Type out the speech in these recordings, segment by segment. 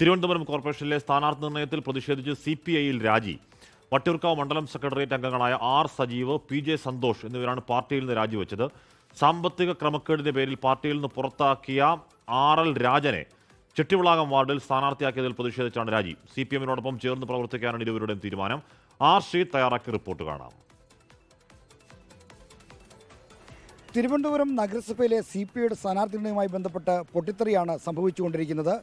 തിരുവനന്തപുരം കോർപ്പറേഷനിലെ സ്ഥാനാർത്ഥി നിർണയത്തിൽ പ്രതിഷേധിച്ച് സി പി ഐയിൽ രാജി. വട്ടിയൂർക്കാവ് മണ്ഡലം സെക്രട്ടേറിയറ്റ് അംഗങ്ങളായ R Sajeev P J Santhosh എന്നിവരാണ് പാർട്ടിയിൽ നിന്ന് രാജിവെച്ചത്. സാമ്പത്തിക ക്രമക്കേടിന്റെ പേരിൽ പാർട്ടിയിൽ നിന്ന് പുറത്താക്കിയ ആർ എൽ രാജനെ ചെട്ടിവിളാകം വാർഡിൽ സ്ഥാനാർത്ഥിയാക്കിയതിൽ പ്രതിഷേധിച്ചാണ് രാജി. സി പി എമ്മിനോടൊപ്പം ചേർന്ന് പ്രവർത്തിക്കാനാണ് ഇരുവരുടെയും തീരുമാനം. ആർ ശ്രീ തയ്യാറാക്കിയ റിപ്പോർട്ട് കാണാം. തിരുവനന്തപുരം നഗരസഭയിലെ സി പി ഐയുടെ സ്ഥാനാർത്ഥി നിർണയവുമായി ബന്ധപ്പെട്ട് പൊട്ടിത്തെറിയാണ് സംഭവിച്ചുകൊണ്ടിരിക്കുന്നത്.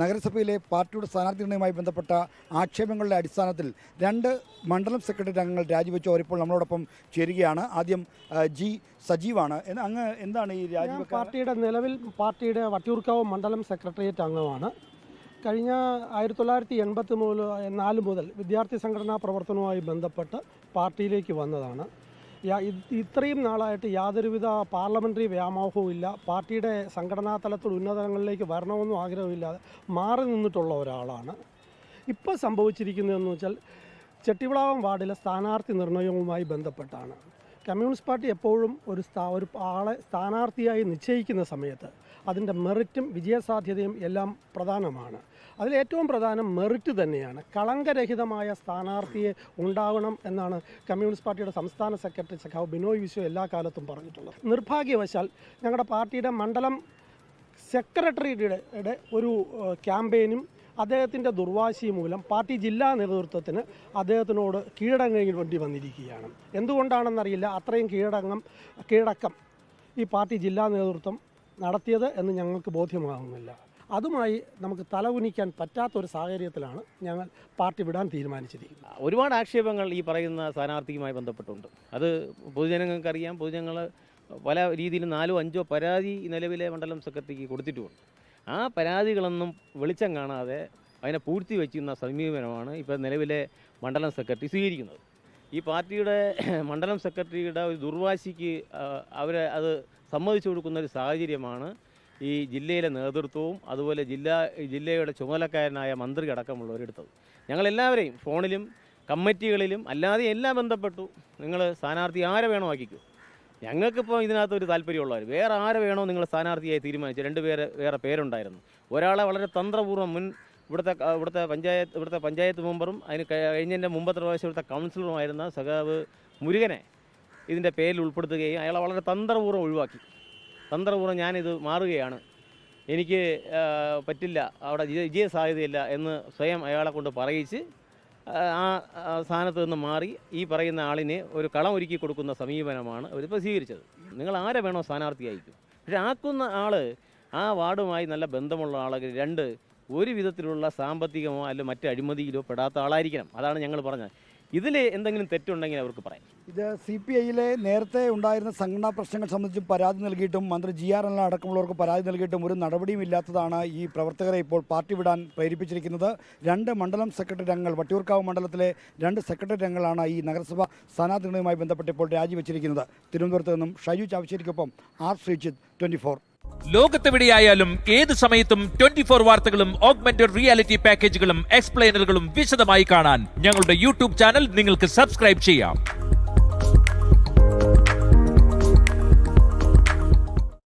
നഗരസഭയിലെ പാർട്ടിയുടെ സ്ഥാനാർത്ഥി നിർണയവുമായി ബന്ധപ്പെട്ട ആക്ഷേപങ്ങളുടെ അടിസ്ഥാനത്തിൽ രണ്ട് മണ്ഡലം സെക്രട്ടറി അംഗങ്ങൾ രാജിവെച്ചു. അവരിപ്പോൾ നമ്മളോടൊപ്പം ചേരുകയാണ്. ആദ്യം ജി സജീവാണ്. അങ്ങ് എന്താണ് ഈ രാജിവെക്കാൻ പാർട്ടിയുടെ നിലവിൽ പാർട്ടിയുടെ വട്ടിയൂർക്കാവ് മണ്ഡലം സെക്രട്ടേറിയറ്റ് അംഗമാണ്. കഴിഞ്ഞ ആയിരത്തി തൊള്ളായിരത്തി എൺപത്തി മൂന്ന് നാല് മുതൽ വിദ്യാർത്ഥി സംഘടനാ പ്രവർത്തനവുമായി ബന്ധപ്പെട്ട് പാർട്ടിയിലേക്ക് വന്നതാണ്. ഇത്രയും നാളായിട്ട് യാതൊരുവിധ പാർലമെന്ററി വ്യാമോഹവും ഇല്ല. പാർട്ടിയുടെ സംഘടനാ തലത്തിൽ ഉന്നതങ്ങളിലേക്ക് വരണമെന്നും ആഗ്രഹമില്ലാതെ മാറി നിന്നിട്ടുള്ള ഒരാളാണ്. ഇപ്പോൾ സംഭവിച്ചിരിക്കുന്നതെന്ന് വെച്ചാൽ ചെട്ടിവിളാവം വാർഡിലെ സ്ഥാനാർത്ഥി നിർണയവുമായി ബന്ധപ്പെട്ടാണ്. കമ്മ്യൂണിസ്റ്റ് പാർട്ടി എപ്പോഴും ഒരു സ്ഥാ ഒരു ആളെ സ്ഥാനാർത്ഥിയായി നിശ്ചയിക്കുന്ന സമയത്ത് അതിന്റെ മെറിറ്റും വിജയസാധ്യതയും എല്ലാം പ്രധാനമാണ്. അതിലേറ്റവും പ്രധാനം മെറിറ്റ് തന്നെയാണ്. കളങ്കരഹിതമായ സ്ഥാനാർത്ഥിയെ ഉണ്ടാവണം എന്നാണ് കമ്മ്യൂണിസ്റ്റ് പാർട്ടിയുടെ സംസ്ഥാന സെക്രട്ടറി സഖാവ് ബിനോയ് വിശ്വ എല്ലാ കാലത്തും പറഞ്ഞിട്ടുള്ളത്. നിർഭാഗ്യവശാൽ ഞങ്ങളുടെ പാർട്ടിയുടെ മണ്ഡലം സെക്രട്ടറിയുടെ ഒരു ക്യാമ്പയിനും അദ്ദേഹത്തിന്റെ ദുർവാശി മൂലം പാർട്ടി ജില്ലാ നേതൃത്വത്തിന് അദ്ദേഹത്തിനോട് കീഴടങ്ങേണ്ടി വന്നിരിക്കുകയാണ്. എന്തുകൊണ്ടാണെന്നറിയില്ല. അത്രയും കീഴടങ്ങം കീഴടക്കം ഈ പാർട്ടി ജില്ലാ നേതൃത്വം നടത്തിയത് എന്ന് ഞങ്ങൾക്ക് ബോധ്യമാകുന്നില്ല. അതുമായി നമുക്ക് തലകുനിക്കാൻ പറ്റാത്തൊരു സാഹചര്യത്തിലാണ് ഞങ്ങൾ പാർട്ടി വിടാൻ തീരുമാനിച്ചിരിക്കുന്നത്. ഒരുപാട് ആക്ഷേപങ്ങൾ ഈ പറയുന്ന സ്ഥാനാർത്ഥിയുമായി ബന്ധപ്പെട്ടുണ്ട്. അത് പൊതുജനങ്ങൾക്കറിയാം. പൊതുജനങ്ങൾ പല രീതിയിലും നാലോ അഞ്ചോ പരാതി നിലവിലെ മണ്ഡലം സെക്രട്ടറിക്ക് കൊടുത്തിട്ടുമുണ്ട്. ആ പരാതികളൊന്നും വെളിച്ചം കാണാതെ അതിനെ പൂഴ്ത്തി വയ്ക്കുന്ന സമീപനമാണ് ഇപ്പോൾ നിലവിലെ മണ്ഡലം സെക്രട്ടറി സ്വീകരിക്കുന്നത്. ഈ പാർട്ടിയുടെ മണ്ഡലം സെക്രട്ടറിയുടെ ഒരു ദുർവാശിക്ക് അവരെ അത് സമ്മതിച്ചു കൊടുക്കുന്ന ഒരു സാഹചര്യമാണ് ഈ ജില്ലയിലെ നേതൃത്വവും അതുപോലെ ജില്ലാ ജില്ലയുടെ ചുമതലക്കാരനായ മന്ത്രി അടക്കമുള്ളവരെടുത്തത്. ഞങ്ങളെല്ലാവരെയും ഫോണിലും കമ്മിറ്റികളിലും അല്ലാതെ എല്ലാം ബന്ധപ്പെട്ടു. നിങ്ങൾ സ്ഥാനാർത്ഥി ആരെ വേണോ ഞങ്ങൾക്കിപ്പോൾ ഇതിനകത്ത് ഒരു താല്പര്യമുള്ളവർ വേറെ ആരെ വേണോ നിങ്ങൾ സ്ഥാനാർത്ഥിയായി തീരുമാനിച്ചു രണ്ട് പേരെ വേറെ പേരുണ്ടായിരുന്നു. ഒരാളെ വളരെ തന്ത്രപൂർവം മുൻ ഇവിടുത്തെ ഇവിടുത്തെ പഞ്ചായത്ത് ഇവിടുത്തെ പഞ്ചായത്ത് മെമ്പറും അതിന് കഴി- കഴിഞ്ഞതിന്റെ മുമ്പത്തെ പ്രാവശ്യം ഇവിടുത്തെ കൗൺസിലറുമായിരുന്ന സഖാവ് മുരുകനെ ഇതിന്റെ പേരിൽ ഉൾപ്പെടുത്തുകയും അയാളെ വളരെ തന്ത്രപൂർവം ഒഴിവാക്കി. തന്ത്രപൂർവം ഞാനിത് മാറുകയാണ്. എനിക്ക് പറ്റില്ല അവിടെ വിജയ സാധ്യതയില്ല എന്ന് സ്വയം അയാളെ കൊണ്ട് പറയിച്ച് ആ സ്ഥാനത്ത് നിന്ന് മാറി ഈ പറയുന്ന ആളിനെ ഒരു കളം ഒരുക്കി കൊടുക്കുന്ന സമീപനമാണ് അവരിപ്പോൾ സ്വീകരിച്ചത് നിങ്ങൾ ആരെ വേണോ സ്ഥാനാർത്ഥി അയക്കും പക്ഷെ ആക്കുന്ന ആൾ ആ വാർഡുമായി നല്ല ബന്ധമുള്ള ആളുകൾ രണ്ട് ഒരു വിധത്തിലുള്ള സാമ്പത്തികമോ അല്ല മറ്റ് അഴിമതിയിലോ പെടാത്ത ആളായിരിക്കണം. അതാണ് ഞങ്ങൾ പറഞ്ഞത്. ഇതിൽ എന്തെങ്കിലും തെറ്റുണ്ടെങ്കിൽ അവർക്ക് പറയാം. ഇത് സി പി ഐയിലെ നേരത്തെ ഉണ്ടായിരുന്ന സംഘടനാ പ്രശ്നങ്ങൾ സംബന്ധിച്ച് പരാതി നൽകിയിട്ടും മന്ത്രി ജി ആർ എൽ അടക്കമുള്ളവർക്ക് പരാതി നൽകിയിട്ടും ഒരു നടപടിയും ഇല്ലാത്തതാണ് ഈ പ്രവർത്തകരെ ഇപ്പോൾ പാർട്ടി വിടാൻ പ്രേരിപ്പിച്ചിരിക്കുന്നത്. രണ്ട് മണ്ഡലം സെക്രട്ടറി അംഗങ്ങൾ വട്ടിയൂർക്കാവ് മണ്ഡലത്തിലെ രണ്ട് സെക്രട്ടറി അംഗങ്ങളാണ് ഈ നഗരസഭ സ്ഥാനാർത്ഥികളുമായി ബന്ധപ്പെട്ട് ഇപ്പോൾ രാജിവെച്ചിരിക്കുന്നത്. തിരുവനന്തപുരത്ത് നിന്നും ഷൈജു ചാവശ്ശേരിക്കൊപ്പം ആർ ശ്രീജിത്ത് ട്വന്റി ഫോർ. ലോകത്തെവിടെയായാലും ഏത് സമയത്തും ട്വന്റി ഫോർ വാർത്തകളും ഓഗ്മെന്റഡ് റിയാലിറ്റി പാക്കേജുകളും എക്സ്പ്ലെയിനറുകളും വിശദമായി കാണാൻ ഞങ്ങളുടെ യൂട്യൂബ് ചാനൽ നിങ്ങൾക്ക് സബ്സ്ക്രൈബ് ചെയ്യാം.